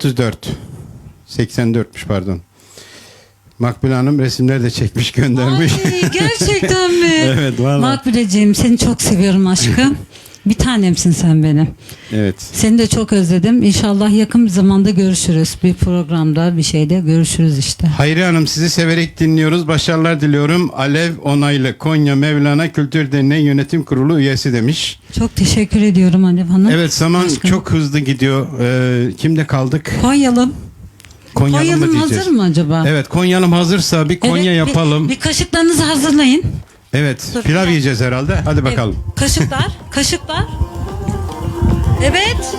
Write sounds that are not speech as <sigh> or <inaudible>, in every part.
34. 84'müş pardon. Makbule Hanım resimler de çekmiş göndermiş. Ay, gerçekten mi? <laughs> Evet, vallahi. Makbuleciğim seni çok seviyorum aşkım. Bir tanemsin sen benim. evet. Seni de çok özledim. İnşallah yakın bir zamanda görüşürüz. Bir programda bir şeyde görüşürüz işte. Hayri Hanım sizi severek dinliyoruz. Başarılar diliyorum. Alev Onaylı Konya Mevlana Kültür Derneği Yönetim Kurulu üyesi demiş. Çok teşekkür ediyorum Alev Hanım. Evet zaman Aşkım. çok hızlı gidiyor. Ee, kimde kaldık? Koyalım. Konyalım mı Koyalım diyeceğiz? hazır mı acaba? Evet Konyalım hazırsa bir Konya Evet, bir- yapalım. Bir, kaşıklarınızı hazırlayın. Evet Dur, pilav yiyeceğiz herhalde. Hadi bakalım. Evet, kaşıklar, kaşıklar. Evet.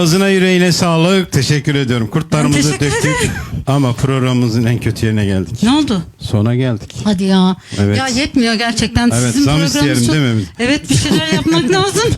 Ağzına yüreğine sağlık. Teşekkür ediyorum. Kurtlarımızı teşekkür döktük. Ama programımızın en kötü yerine geldik. Ne oldu? Sona geldik. Hadi ya. Evet. Ya yetmiyor gerçekten. Evet, Sizin zam programınız isteyelim çok... değil mi? Evet bir şeyler yapmak <laughs> lazım.